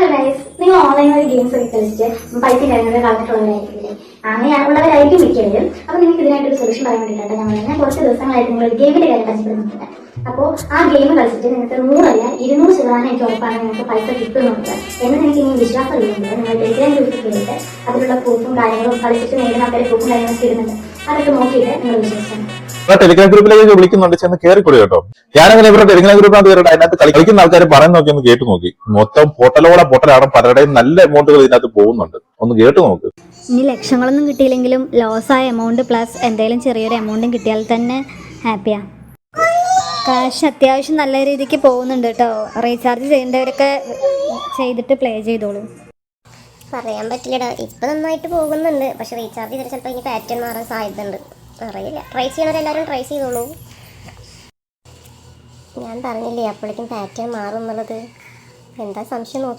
Hello guys നിങ്ങൾ online വഴി games ഒക്കെ കളിച്ച് പൈസ കാര്യങ്ങളൊക്കെ കളഞ്ഞിട്ടുള്ളവരായിരിക്കില്ലേ അങ്ങനെയുള്ളവരായിരിക്കും മിക്കവരും. അപ്പൊ നിങ്ങൾക്ക് ഇതിനായിട്ടൊരു സൊല്യൂഷൻ പറയാൻ വേണ്ടിയിട്ടാണ് ഞാൻ പറഞ്ഞാൽ കുറച്ച് ദിവസങ്ങളായിട്ട് നിങ്ങൾ ഗെയിമിന്റെ കാര്യം പരിചയപ്പെടുന്നുണ്ട് അപ്പോൾ ആ ഗെയിം കളിച്ചിട്ട് നിങ്ങൾക്ക് നൂറല്ല ഇരുന്നൂറ് ശതമാനം എനിക്ക് ഉറപ്പാണ് നിങ്ങൾക്ക് പൈസ കിട്ടുന്നുണ്ട് എന്ന് എനിക്ക് ഇനി വിശ്വാസം ഇല്ലെങ്കിൽ നിങ്ങൾ ടെലിഗ്രാം ഗ്രൂപ്പിൽ കയറിയിട്ട് അതിലുള്ള പ്രൂഫും കാര്യങ്ങളും കളിച്ചിട്ട് നേടുന്ന ആൾക്കാരെ പ്രൂഫും കാര്യങ്ങളൊക്കെ ഇടുന്നുണ്ട്. അതൊക്കെ നോക്കിയിട്ട് നിങ്ങൾ വിശ്വസിക്കണം. ടെലിഗ്രാം ഗ്രൂപ്പിലേക്ക് വിളിക്കുന്നുണ്ട്. ചെന്ന് കയറിക്കൊടി കേട്ടോ. ഞാനങ്ങനെ ഇവരുടെ ടെലിഗ്രാം ഗ്രൂപ്പിനകത്ത് കയറിയിട്ട് അതിനകത്ത് കളി- കളിക്കുന്ന ആൾക്കാർ പറയുന്ന നോക്കി ഒന്ന് കേട്ടു നോക്കി. മൊത്തം പൊട്ടലോടെ പൊട്ടലാണ്. പലരുടെയും നല്ല എമൗണ്ടുകൾ ഇതിനകത്ത് പോകുന്നുണ്ട്. ഒന്ന് കേട്ടു നോക്ക്. ഇനി ലക്ഷങ്ങളൊന്നും കിട്ടിയില്ലെങ്കിലും ലോസ് ആയ എമൗണ്ട് പ്ലസ് എന്തെങ്കിലും ചെറിയൊരു എമൗണ്ടും കിട്ടിയാൽ തന്നെ ഹാപ്പിയാ കാശ് അത്യാവശ്യം നല്ല രീതിക്ക് പോകുന്നുണ്ട് കേട്ടോ. റീചാർജ് ചെയ്യേണ്ടവരൊക്കെ ചെയ്തിട്ട് പ്ലേ ചെയ്തോളൂ. പറയാൻ പറ്റില്ലടാ. ഇപ്പം നന്നായിട്ട് പോകുന്നുണ്ട്. പക്ഷെ റീചാർജ് ചെയ്തിട്ട് ചിലപ്പോൾ ഇനി പാറ്റേൺ മാറാൻ സാധ്യതയുണ്ട്. അറിയില്ല ട്രൈ ചെയ്യണവരെല്ലാവരും ട്രൈ ചെയ്തോളൂ. ഞാൻ പറഞ്ഞില്ലേ അപ്പോഴേക്കും പാറ്റേൺ മാറും എന്നുള്ളത്. എന്താ സംശയം നോക്കി